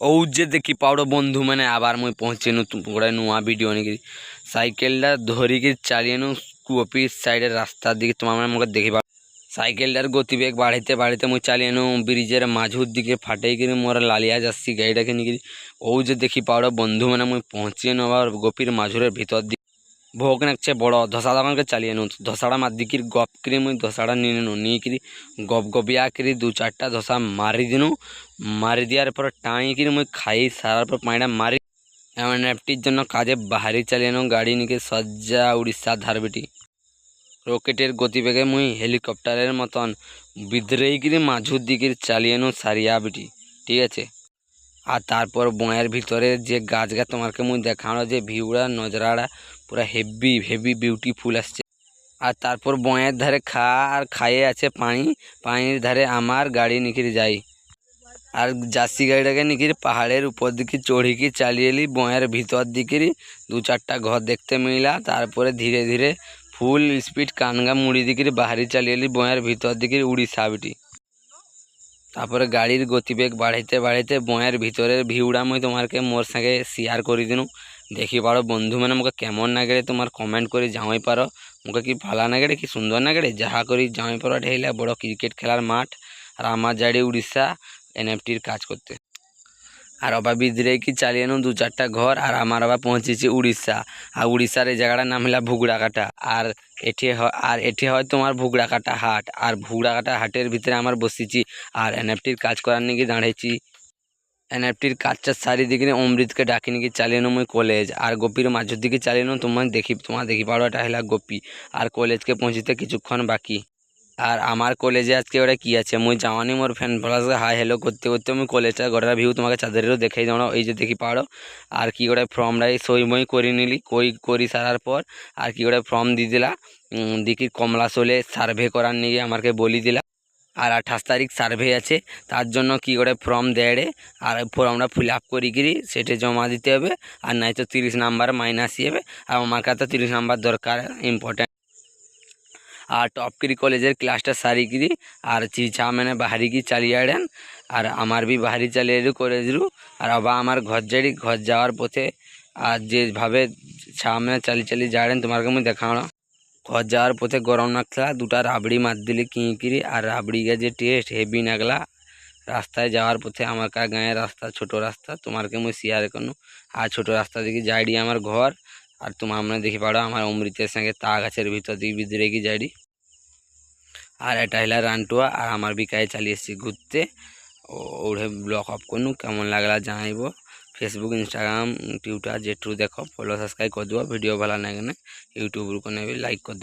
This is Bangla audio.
ଓ ଯେ ଦେଖି ପାଉଡ଼ ବନ୍ଧୁମାନେ ଆବାର ମୁଇଁ ପହଞ୍ଚିନୁ ଗୋଟେ ନୂଆ ଭିଡ଼ିଓ ନେଇକିରି ସାଇକେଲଟା ଧରିକି ଚାଲିନୁ କୁପି ସାଇଡ଼ରେ ରାସ୍ତା দিকে তোমার মুখে দেখিবা সাইকেলটার গতিবেগ বাড়াইতে বাড়াইতে মুই চালিয়েনু ব্রিজের মাঝুর দিকে ফাটাইকিরি মোর লালিয়া যাচ্ছি গাড়িটাকে নিকিরি ও যে দেখি পাউড় বন্ধু মানে মুই পৌঁছিয়েনু আবার গোপীর মাঝুরের ভিতর দিকে ভোগ নাকছে বড় ধসা দোকানকে চালিয়েনু ধসাটা মাদিকির গপ কিরি, মুই ধসাটা নিয়ে নেনু। নিয়েকিরি গপ গপিয়া কিরি, দু চারটা ধসা মারি দিনু। মারি দেওয়ার পর টাইকিরি মুই খাই সারার পর পানিটা মারি। এমন অ্যাপটির জন্য কাজে বাহারি চালিয়েনু গাড়ি নিকে সজ্জা উড়িষ্যা ধারবিটি রকেটের গতিবেগে মুই হেলিকপ্টারের মতন বিদ্রেইগিরি মাঝুর দিকে চালিয়েনু সারিয়া বিটি। ঠিক আছে? আর তারপর বনের ভিতরে যে গাছ গাছ তোমাকে মুই দেখানো যে ভিউটা নজরাটা পুরা হেভি হেভি বিউটিফুল আসছে। আর তারপর বনের ধারে খা, আর খাইয়ে আছে পানি। পানির ধারে আমার গাড়ি নিকিরি যাই। আর জার্সি গাড়িটাকে নিকিরি পাহাড়ের উপর দিকে চড়িকি চালিয়ে এলি, বনের ভিতর দিকেরই দু চারটা ঘর দেখতে মিলা তারপরে ধীরে ধীরে ফুল স্পিড কানগা মুড়ি দিকিরি বাহারি চালিয়ে এলি, বনের ভিতর দিকে উড়িষ্যা বিটি তারপরে গাড়ির গতিবেগ বাড়াইতে বাড়াইতে বনের ভিতরের ভিউটা মুই তোমাকে মোর সাথে শেয়ার করে দিনু। দেখি পারো, বন্ধু মানে মোকে কেমন নাগেড়ে তোমার কমেন্ট করে জামাই পারো। মোকে কি ভালো নাগেড়ে, কি সুন্দর নাগেড়ে? যাহা করি জামাই পারো ঢেইলা, বড় ক্রিকেট খেলার মাঠ আর আমার যাড়ি উড়িষ্যা এনএফটির কাজ করতে। আর অবা বিদ্রে কি চালিয়ে নু দু চারটা ঘর আর আমার আবার পৌঁছেছি উড়িষ্যা। আর উড়িষ্যার এই জায়গাটার নাম হলা ভুগড়াকাটা। আর এটি আর এটি হয় তোমার ভুগড়াকাটা হাট। আর ভুগড়াকাটা হাটের ভিতরে আমার বসেছি আর এনএফটির কাজ করার নাকি দাঁড়িয়েছি এনএফটির কাজটা চারিদিকে অমৃতকে ডাকি নাকি চালিয়ে মুই কলেজ আর গোপীর মাঝের দিকে চালিয়ে তোমার দেখি তোমার দেখি পারো এটা হলা গোপী। আর কলেজকে পৌঁছিতে কিছুক্ষণ বাকি। আর আমার কলেজে আজকে ওটা কি আছে? মুই যাওয়ানি মোর ফ্যান ফলাসকে হাই হ্যালো করতে করতে আমি কলেজটা গোটা ভিউ তোমাকে চাঁদেরও দেখাই দাও এই যে দেখি পারো, আর কি করে ফর্মটাই সই মই করে নিলি, কই করি সারার পর, আর কি করে ফর্ম দিয়ে দিলা। দেখি কমলা সোলে সার্ভে করার নিয়ে আমাকে বলি দিলা। আর আঠাশ তারিখ সার্ভে আছে। তার জন্য কি করে ফর্ম দেড়ে আর ফর্মটা ফিল আপ করি করিকিরি সেটা জমা দিতে হবে। আর নাই তো তিরিশ নাম্বার মাইনাস যাবে আর আমার কাছে তিরিশ নাম্বার দরকার ইম্পর্টেন্ট আর টপকিরি কলেজের ক্লাসটা সারিকিরি আর চিছা মানে বাহারিকি চালিয়ে আড়েন। আর আমার বি বাহারি চালিয়ে কলেজরু আর আবার আমার ঘর যাড়ি, ঘর যাওয়ার পথে আর যেভাবে ছা সামনে চালি চালি যাড়েন তোমাকে মুই দেখানো ঘর যাওয়ার পথে গরম নাকলা দুটা রাবড়ি মার দিলি কিঁকিরি আর রাবড়ি যে টেস্ট হেভি নাগলা। রাস্তায় যাওয়ার পথে আমার কা গাঁয়ের রাস্তা, ছোট রাস্তা তোমারকে মুই শেয়ার করনু। আর ছোট রাস্তা দিকে যাইডি আমার ঘর, আর তোমার আমরা দেখি পারো আমার অমৃতের সঙ্গে তা গাছের ভিতর দিকে ভিতরে কি যাইডি। আর এটা হলো রানটুয়া, আর আমার বিকায়ে চালিয়ে এসেছি ঘুরতে। ও- ওরে ব্লগ অফ করনু, কেমন লাগলা জানাইব। ফেসবুক ইনস্টাগ্রাম টুইটার যেটু দেখো ফলো সাবস্ক্রাইব করে দেবো ভিডিও ভালো লাগে না ইউটিউব করে নেবে লাইক করে দেবো